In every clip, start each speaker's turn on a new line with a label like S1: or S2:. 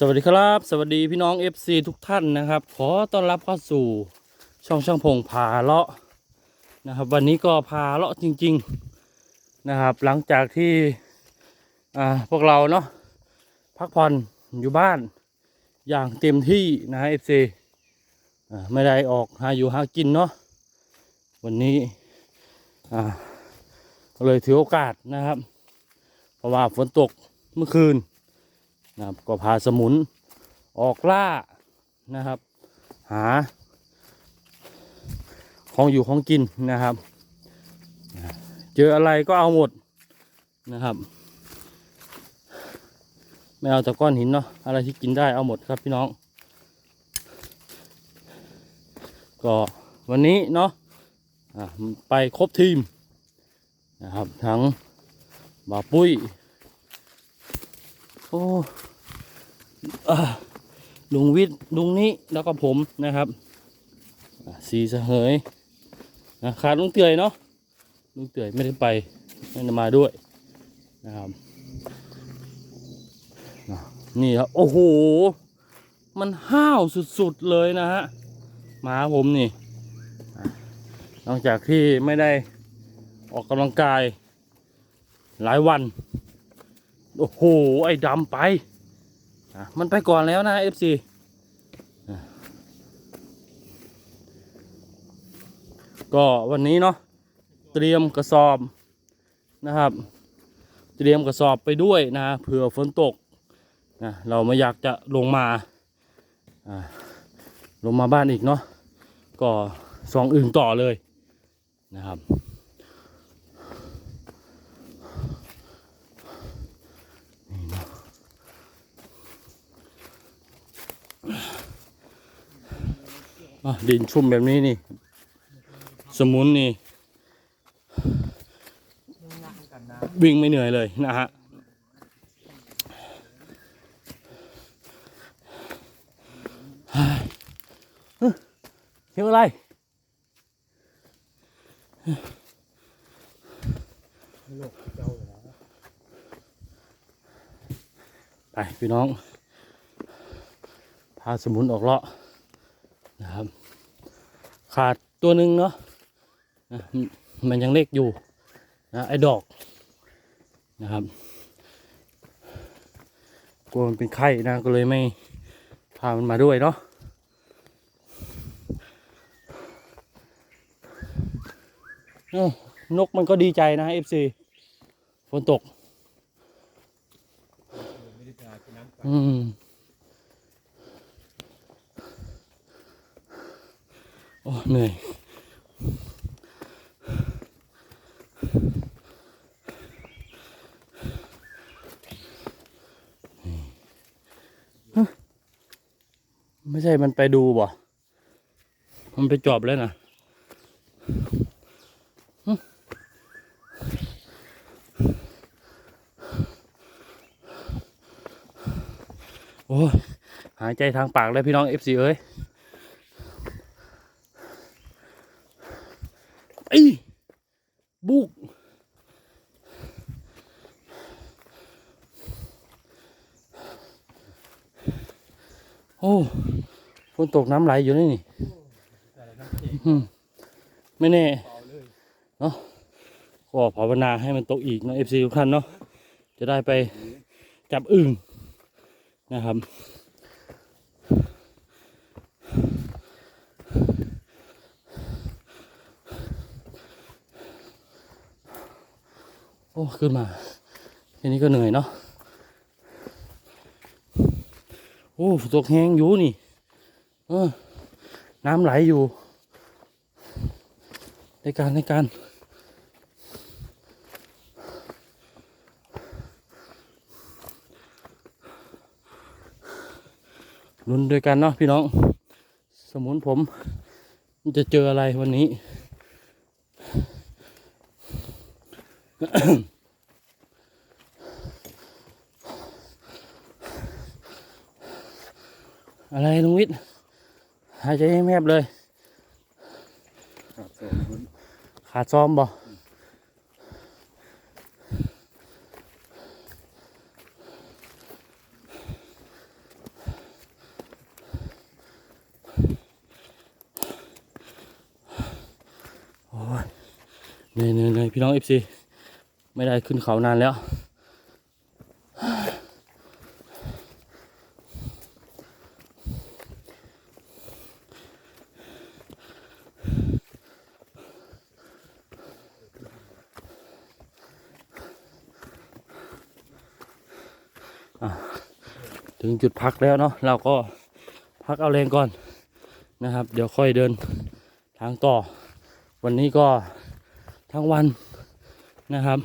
S1: สวัสดีครับ สวัสดีพี่น้อง FC ทุกท่านนะครับ ขอต้อนรับเข้าสู่ช่องช่างพงพาเลาะนะครับ วันนี้ก็พาเลาะจริง ๆนะครับ หลังจากที่อ่าพวกเราเนาะพักผ่อนอยู่บ้านอย่างเต็มที่นะฮะ FC อ่าไม่ได้ออกหาอยู่หากินเนาะวันนี้อ่าก็เลยถือโอกาสนะครับ เพราะว่าฝนตกเมื่อคืน นะครับก็พาสมุนออกล่านะครับ หา ของอยู่ของกินนะครับ เจออะไรก็เอาหมดนะครับ ไม่เอาแต่ก้อนหินเนาะอะไรที่กินได้เอาหมดครับพี่น้อง ก็วันนี้เนาะะไปครบทีมนะครับ ทั้งบ่าปุ้ย โอ้ ลุงวิทย์ลุงนี้แล้วก็ผมนะครับสีเสเหยนะขาดลุงเตยเนาะลุงเตยไม่ได้ไปไม่ได้มาด้วยนะครับนี่ครับโอ้โห มันห้าวสุดๆเลยนะฮะหมาผมนี่นอกจากที่ไม่ได้ออกกำลังกายหลายวัน โอ้โห ไอ้ดำไป มันไปก่อนแล้วนะ FC อะก็วันนี้เนาะเตรียมกระสอบนะครับ เตรียมกระสอบไปด้วยนะเผื่อฝนตกนะเราไม่อยากจะลงมาอ่าลงมาบ้านอีกเนาะก็สองอื่นต่อเลยนะครับ ดินชุ่มแบบนี้นี่ สมุนนี่ วิ่งไม่เหนื่อยเลยนะฮะเฮ้ยเฮ้ยเที่ยวอะไรไปพี่น้องาสมุนออกเลาะนะครับ ขาดตัวหนึ่งเนาะนะมันยังเล็กอยู่นะไอ้ดอกนะครับกลัวมันเป็นไข้นะก็เลยไม่พามันมาด้วยเนาะนกมันก็ดีใจนะเอฟซีฝนตก อืม โอ้เหนื่อยไม่ใช่มันไปดูบ่มันไปจอบแล้วนะฮะโอ้ยหายใจทางปากเลยพี่น้องเอฟซีเอ้ย ไอ้ บุก โอ้ฝนตกน้ำไหลอยู่นี่นี่อืมไม่แน่เนาะก็ภาวนาให้มันตกอีกเนาะเอฟซีทุกท่านเนาะจะได้ไปจับอึ่งนะครับ โอ้ ขึ้นมาแค่นี้ก็เหนื่อยเนาะโอ้ฝนตกแห้งอยู่นี่เออน้ำไหลอยู่ ในการในการลุ้นด้วยกันเนาะพี่น้อง สมุนผมจะเจออะไรวันนี้ อะไรลุงวิทย์หายใจแมบเลยขาดซ้อมบ่โอ้ยเหนื่อยๆพี่น้องเอฟซี ไม่ได้ขึ้นเขานานแล้ว ถึงจุดพักแล้วเนาะเราก็พักเอาแรงก่อนนะครับ เดี๋ยวค่อยเดินทางต่อ วันนี้ก็ทั้งวัน นะครับ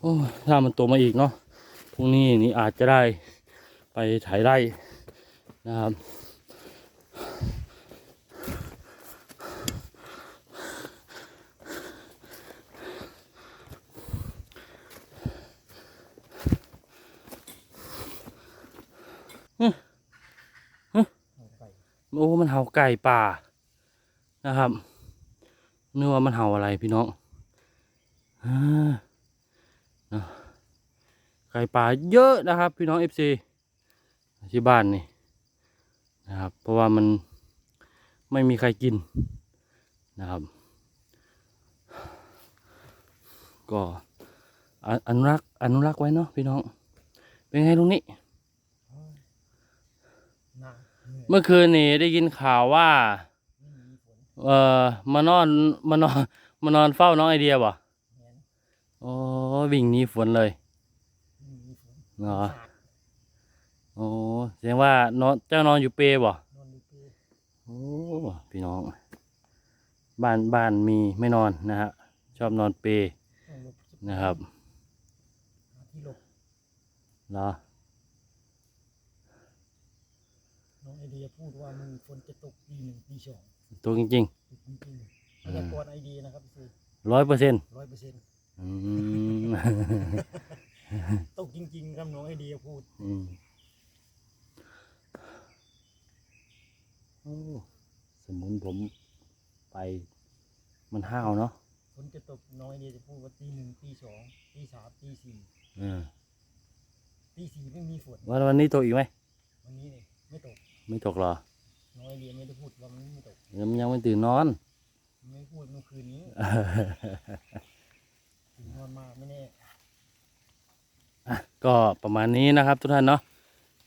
S1: โอ้ถ้ามันโตมาอีกเนาะพรุ่งนี้นี่อาจจะได้ไปถ่ายไร่นะครับ โอ้ มันเห่าไก่ป่านะครับนึกว่ามันเห่าอะไรพี่น้องอไก่ป่าเยอะนะครับ พี่น้องเอฟซีที่บ้านนี่นะครับ เพราะว่ามันไม่มีใครกินนะครับ ก็อนุรักษ์อนุรักษ์ไว้เนาะพี่น้อง เป็นไงตรงนี้
S2: เหนื่อย
S1: เมื่อคืนนี่ได้ยินข่าวว่า
S2: ไม่มีฝน
S1: เออมานอนมานอนมานอนเฝ้าน้องไอเดียบ่
S2: แม้น
S1: โอ้วิ่งหนีฝนเลย
S2: ไม่มีฝน
S1: เหรอ
S2: สาด
S1: โอ้แสดงว่านอนเจ้านอนอยู่เปรบ่
S2: นอนดูเปรย์
S1: โอ้พี่น้อง บ้านบ้านมีไม่นอนนะฮะชอบนอนเปร
S2: ต้องหลบ
S1: นะครับ
S2: หาที่หลบ
S1: เหรอ
S2: น้องไอเดียพูดว่ามันฝนจะตกปีหนึ่งปีสอง
S1: ตัวจริง
S2: ตกจริงๆพยากรณ์ไอเดียนะครับพี่
S1: ๆร้อยเปอร์เซ็นต์
S2: ร้อยเปอร์เซ็นต์
S1: อืม
S2: ตกจริงๆครับน้องไอเดียพูด
S1: อืมโอ้สมุนผมไปมันห้าวเนาะ
S2: ฝนจะตกน้องไอเดียจะพูดว่าตีหนึ่งตีสองตีสามตีสี่
S1: เออ
S2: ตีสี่ไม่มีฝน
S1: วันวันนี้ตกอีกไหม
S2: วันนี้เนี่ยไม่ตก
S1: ไม่ตกเหรอ
S2: น้องไอเดียไม่ได้พูดว่ามันไม่ตก
S1: ยังยังไม่ตื่นนอน
S2: ไม่พูดเมื่อคืนนี้ถึงนอนมาไม่แน่
S1: อะก็ประมาณนี้นะครับทุกท่านเนาะ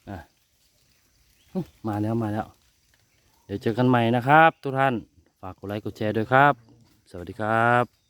S1: อะหึมาแล้วมาแล้ว เดี๋ยวเจอกันใหม่นะครับ ทุกท่าน ฝากกดไลค์กดแชร์ด้วยครับ สวัสดีครับ